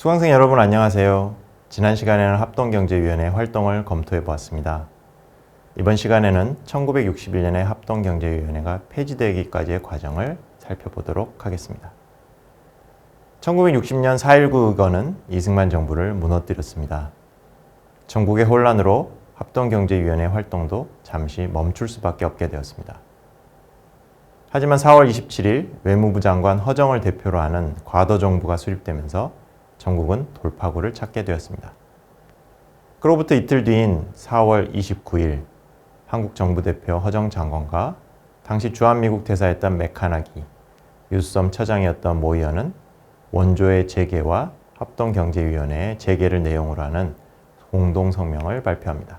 수강생 여러분 안녕하세요. 지난 시간에는 합동경제위원회 활동을 검토해 보았습니다. 이번 시간에는 1961년에 합동경제위원회가 폐지되기까지의 과정을 살펴보도록 하겠습니다. 1960년 4.19 의거는 이승만 정부를 무너뜨렸습니다. 전국의 혼란으로 합동경제위원회 활동도 잠시 멈출 수밖에 없게 되었습니다. 하지만 4월 27일 외무부 장관 허정을 대표로 하는 과도정부가 수립되면서 전국은 돌파구를 찾게 되었습니다. 그로부터 이틀 뒤인 4월 29일 한국 정부 대표 허정 장관과 당시 주한미국 대사였던 메카나기, 유섬 처장이었던 모 의원은 원조의 재개와 합동경제위원회의 재개를 내용으로 하는 공동성명을 발표합니다.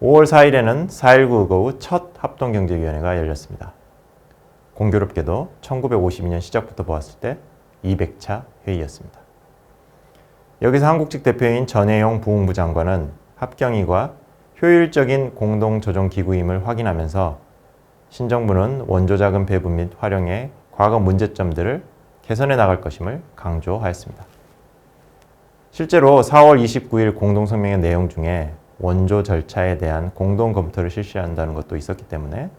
5월 4일에는 4.19 의거 후 첫 합동경제위원회가 열렸습니다. 공교롭게도 1952년 시작부터 보았을 때 200차 회의였습니다. 여기서 한국 측 대표인 전혜용 부흥부 장관은 합경위가 효율적인 공동조정기구임을 확인하면서 신정부는 원조자금 배분 및 활용의 과거 문제점들을 개선해 나갈 것임을 강조하였습니다. 실제로 4월 29일 공동성명의 내용 중에 원조 절차에 대한 공동 검토를 실시한다는 것도 있었기 때문에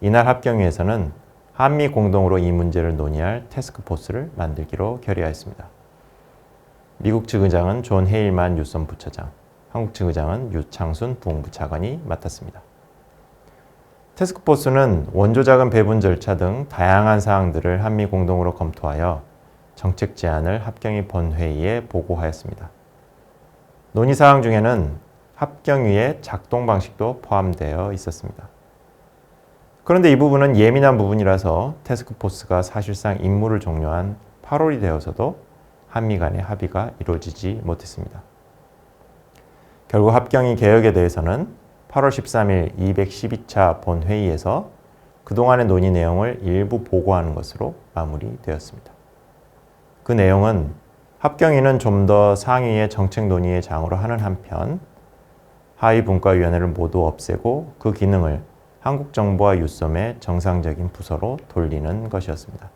이날 합경위에서는 한미 공동으로 이 문제를 논의할 테스크포스를 만들기로 결의하였습니다. 미국 측 의장은 존 헤일만 유선 부처장, 한국 측 의장은 유창순 부흥부 차관이 맡았습니다. 테스크포스는 원조자금 배분 절차 등 다양한 사항들을 한미 공동으로 검토하여 정책 제안을 합경위 본회의에 보고하였습니다. 논의 사항 중에는 합경위의 작동 방식도 포함되어 있었습니다. 그런데 이 부분은 예민한 부분이라서 테스크포스가 사실상 임무를 종료한 8월이 되어서도 한미 간의 합의가 이루어지지 못했습니다. 결국 합경이 개혁에 대해서는 8월 13일 212차 본회의에서 그동안의 논의 내용을 일부 보고하는 것으로 마무리되었습니다. 그 내용은 합경위는 좀 더 상위의 정책 논의의 장으로 하는 한편 하위 분과위원회를 모두 없애고 그 기능을 한국 정부와 유섬의 정상적인 부서로 돌리는 것이었습니다.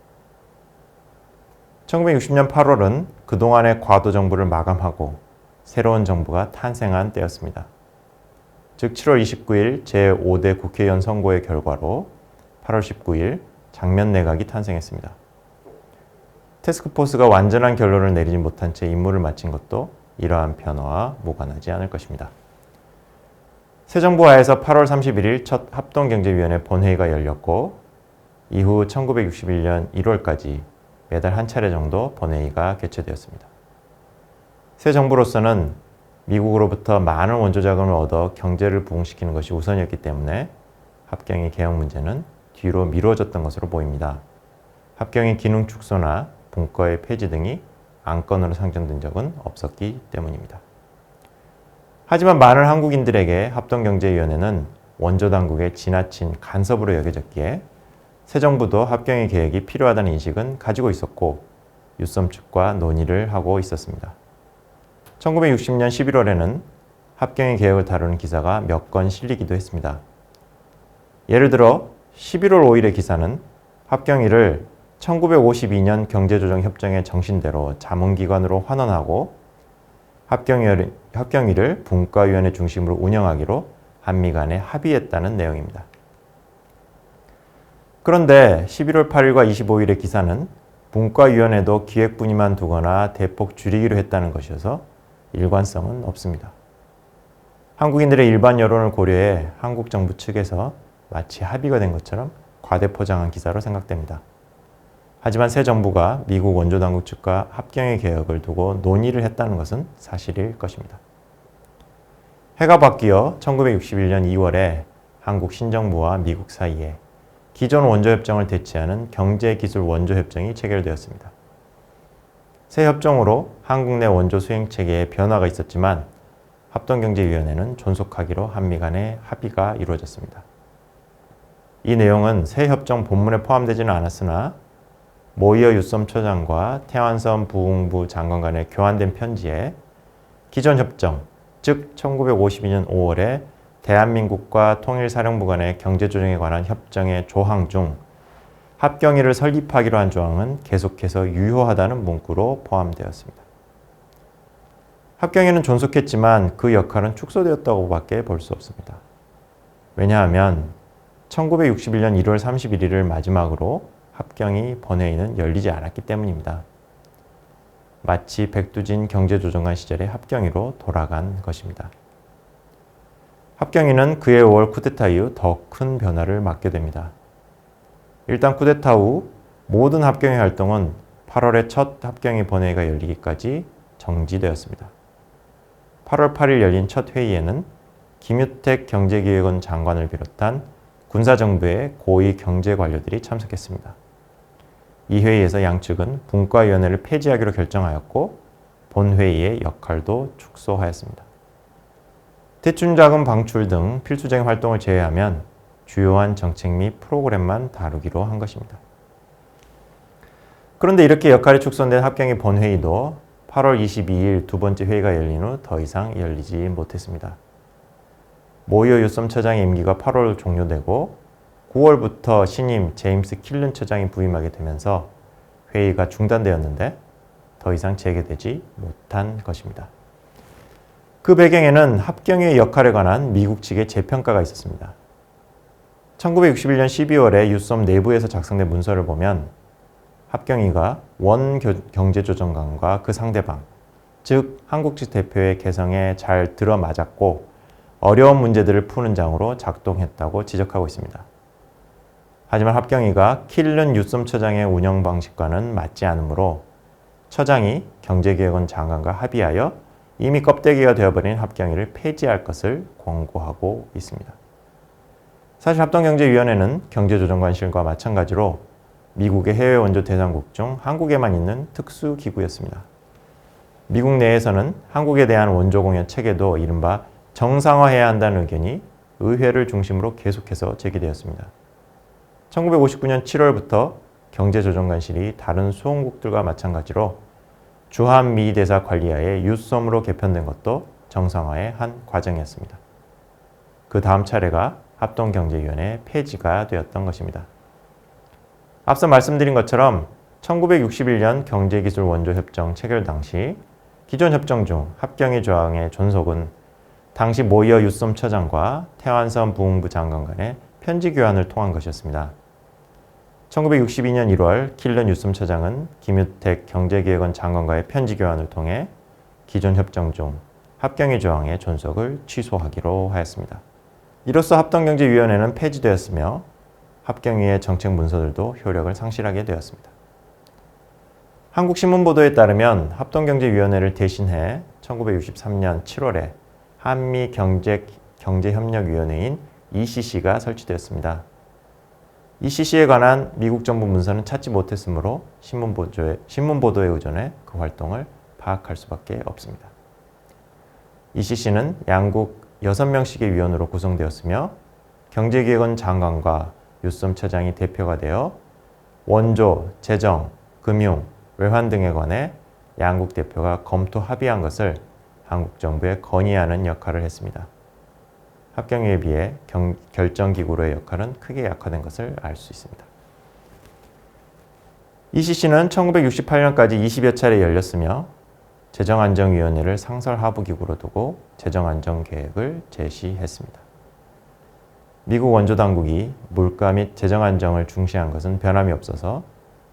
1960년 8월은 그동안의 과도 정부를 마감하고 새로운 정부가 탄생한 때였습니다. 즉 7월 29일 제5대 국회의원 선거의 결과로 8월 19일 장면 내각이 탄생했습니다. 테스크포스가 완전한 결론을 내리지 못한 채 임무를 마친 것도 이러한 변화와 무관하지 않을 것입니다. 새 정부 하에서 8월 31일 첫 합동경제위원회 본회의가 열렸고 이후 1961년 1월까지 매달 한 차례 정도 본회의가 개최되었습니다. 새 정부로서는 미국으로부터 많은 원조 자금을 얻어 경제를 부흥시키는 것이 우선이었기 때문에 합경의 개혁 문제는 뒤로 미뤄졌던 것으로 보입니다. 합경의 기능 축소나 분과의 폐지 등이 안건으로 상정된 적은 없었기 때문입니다. 하지만 많은 한국인들에게 합동경제위원회는 원조 당국의 지나친 간섭으로 여겨졌기에 새 정부도 합경의 계획이 필요하다는 인식은 가지고 있었고 유섬 측과 논의를 하고 있었습니다. 1960년 11월에는 합경의 계획을 다루는 기사가 몇 건 실리기도 했습니다. 예를 들어 11월 5일의 기사는 합경위를 1952년 경제조정협정의 정신대로 자문기관으로 환원하고 합경위를, 합경위를 분과위원회 중심으로 운영하기로 한미 간에 합의했다는 내용입니다. 그런데 11월 8일과 25일의 기사는 분과위원회도 기획분위만 두거나 대폭 줄이기로 했다는 것이어서 일관성은 없습니다. 한국인들의 일반 여론을 고려해 한국 정부 측에서 마치 합의가 된 것처럼 과대포장한 기사로 생각됩니다. 하지만 새 정부가 미국 원조 당국 측과 합경의 개혁을 두고 논의를 했다는 것은 사실일 것입니다. 해가 바뀌어 1961년 2월에 한국 신정부와 미국 사이에 기존 원조협정을 대체하는 경제기술 원조협정이 체결되었습니다. 새 협정으로 한국 내 원조 수행 체계에 변화가 있었지만 합동경제위원회는 존속하기로 한미 간의 합의가 이루어졌습니다. 이 내용은 새 협정 본문에 포함되지는 않았으나 모이어 유섬처장과 태완섬 부흥부 장관 간의 교환된 편지에 기존 협정, 즉 1952년 5월에 대한민국과 통일사령부 간의 경제조정에 관한 협정의 조항 중 합경위를 설립하기로 한 조항은 계속해서 유효하다는 문구로 포함되었습니다. 합경위는 존속했지만 그 역할은 축소되었다고밖에 볼 수 없습니다. 왜냐하면 1961년 1월 31일을 마지막으로 합경위 본회의는 열리지 않았기 때문입니다. 마치 백두진 경제조정관 시절의 합경위로 돌아간 것입니다. 합경위는 그해 5월 쿠데타 이후 더 큰 변화를 맞게 됩니다. 일단 쿠데타 후 모든 합경위 활동은 8월에 첫 합경위 본회의가 열리기까지 정지되었습니다. 8월 8일 열린 첫 회의에는 김유택 경제기획원 장관을 비롯한 군사정부의 고위 경제 관료들이 참석했습니다. 이 회의에서 양측은 분과위원회를 폐지하기로 결정하였고 본회의의 역할도 축소하였습니다. 대출자금 방출 등 필수적인 활동을 제외하면 주요한 정책 및 프로그램만 다루기로 한 것입니다. 그런데 이렇게 역할이 축소된 합경의 본회의도 8월 22일 두 번째 회의가 열린 후 더 이상 열리지 못했습니다. 모이어 유섬 처장의 임기가 8월 종료되고 9월부터 신임 제임스 킬른 처장이 부임하게 되면서 회의가 중단되었는데 더 이상 재개되지 못한 것입니다. 그 배경에는 합경의 역할에 관한 미국 측의 재평가가 있었습니다. 1961년 12월에 유섬 내부에서 작성된 문서를 보면 합경위가 원 경제조정관과 그 상대방, 즉 한국 측 대표의 개성에 잘 들어맞았고 어려운 문제들을 푸는 장으로 작동했다고 지적하고 있습니다. 하지만 합경위가 킬른 유섬 처장의 운영 방식과는 맞지 않으므로 처장이 경제개혁원 장관과 합의하여 이미 껍데기가 되어버린 합경위를 폐지할 것을 권고하고 있습니다. 사실 합동경제위원회는 경제조정관실과 마찬가지로 미국의 해외 원조 대상국 중 한국에만 있는 특수 기구였습니다. 미국 내에서는 한국에 대한 원조 공여 체계도 이른바 정상화해야 한다는 의견이 의회를 중심으로 계속해서 제기되었습니다. 1959년 7월부터 경제조정관실이 다른 수원국들과 마찬가지로 주한미 대사 관리하에 유섬으로 개편된 것도 정상화의 한 과정이었습니다. 그 다음 차례가 합동경제위원회 폐지가 되었던 것입니다. 앞서 말씀드린 것처럼 1961년 경제기술 원조협정 체결 당시 기존 협정 중 합경의 조항의 존속은 당시 모이어 유섬 처장과 태완선 부흥부 장관 간의 편지 교환을 통한 것이었습니다. 1962년 1월 킬런 유섬 처장은 김유택 경제기획원 장관과의 편지 교환을 통해 기존 협정 중 합경의 조항의 존속을 취소하기로 하였습니다. 이로써 합동경제위원회는 폐지되었으며 합경위의 정책 문서들도 효력을 상실하게 되었습니다. 한국신문 보도에 따르면 합동경제위원회를 대신해 1963년 7월에 한미 경제 경제협력위원회인 ECC가 설치되었습니다. ECC에 관한 미국 정부 문서는 찾지 못했으므로 신문 보도에, 신문 보도에 의존해 그 활동을 파악할 수밖에 없습니다. ECC는 양국 6명씩의 위원으로 구성되었으며 경제기획원 장관과 유섬 처장이 대표가 되어 원조, 재정, 금융, 외환 등에 관해 양국 대표가 검토 합의한 것을 한국 정부에 건의하는 역할을 했습니다. 합경위에 비해 경, 결정기구로의 역할은 크게 약화된 것을 알 수 있습니다. ECC는 1968년까지 20여 차례 열렸으며 재정안정위원회를 상설하부기구로 두고 재정안정계획을 제시했습니다. 미국 원조당국이 물가 및 재정안정을 중시한 것은 변함이 없어서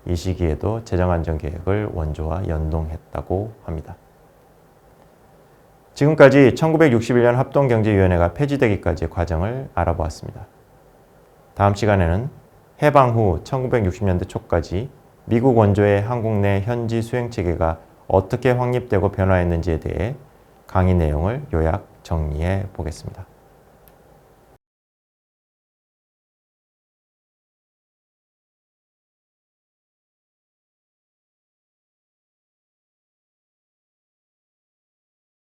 이 시기에도 재정안정계획을 원조와 연동했다고 합니다. 지금까지 1961년 합동경제위원회가 폐지되기까지의 과정을 알아보았습니다. 다음 시간에는 해방 후 1960년대 초까지 미국 원조의 한국 내 현지 수행 체계가 어떻게 확립되고 변화했는지에 대해 강의 내용을 요약 정리해 보겠습니다.